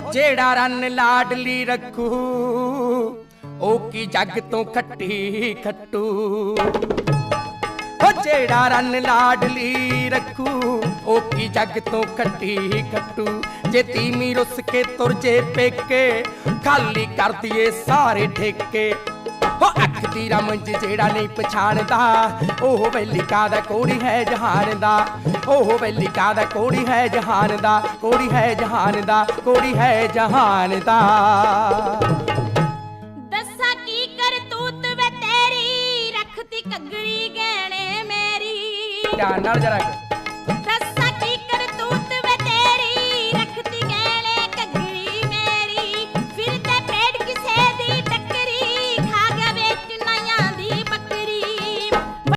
ਜਿਹੜਾ ਰਨ ਲਾਡਲੀ ਰੱਖੂ, ਉਹ ਕੀ ਜੱਗ ਤੋਂ ਖੱਟੀ ਖੱਟੂ? ਉਹ ਜਿਹੜਾ ਰਨ ਲਾਡਲੀ ਰੱਖੂ, ਉਹ ਕੀ ਜੱਗ ਤੋਂ ਖੱਟੀ ਖੱਟੂ? ਜੇ ਤੀਮੀ ਰੁੱਸ ਕੇ ਤੁਰ ਜੇ ਪੇਕੇ, ਖਾਲੀ ਕਰ ਦਈਏ ਸਾਰੇ ਠੇਕੇ। ਉਹ ਅੱਖ ਦੀ ਰਮਜ ਜਿਹੜਾ ਨਹੀਂ ਪਛਾਣਦਾ। ਉਹ ਵੈਲਿਕਾ ਦਾ ਕੋੜੀ ਹੈ ਜਹਾਨ ਦਾ। ਉਹ ਵੈਲਿਕਾ ਦਾ ਕੋੜੀ ਹੈ ਜਹਾਨ ਦਾ। ਕੋੜੀ ਹੈ ਜਹਾਨ ਦਾ। ਕੋੜੀ ਹੈ ਜਹਾਨ ਦਾ। ਦੱਸਾਂ ਕੀ ਕਰਤੂਤ ਵੇ ਤੇਰੀ? ਰੱਖਤੀ ਕੱਗਰੀ ਗਹਿਣੇ ਮੇਰੀ। ਧਿਆਨ ਨਾਲ ਜਰਾ। ਦੱਸ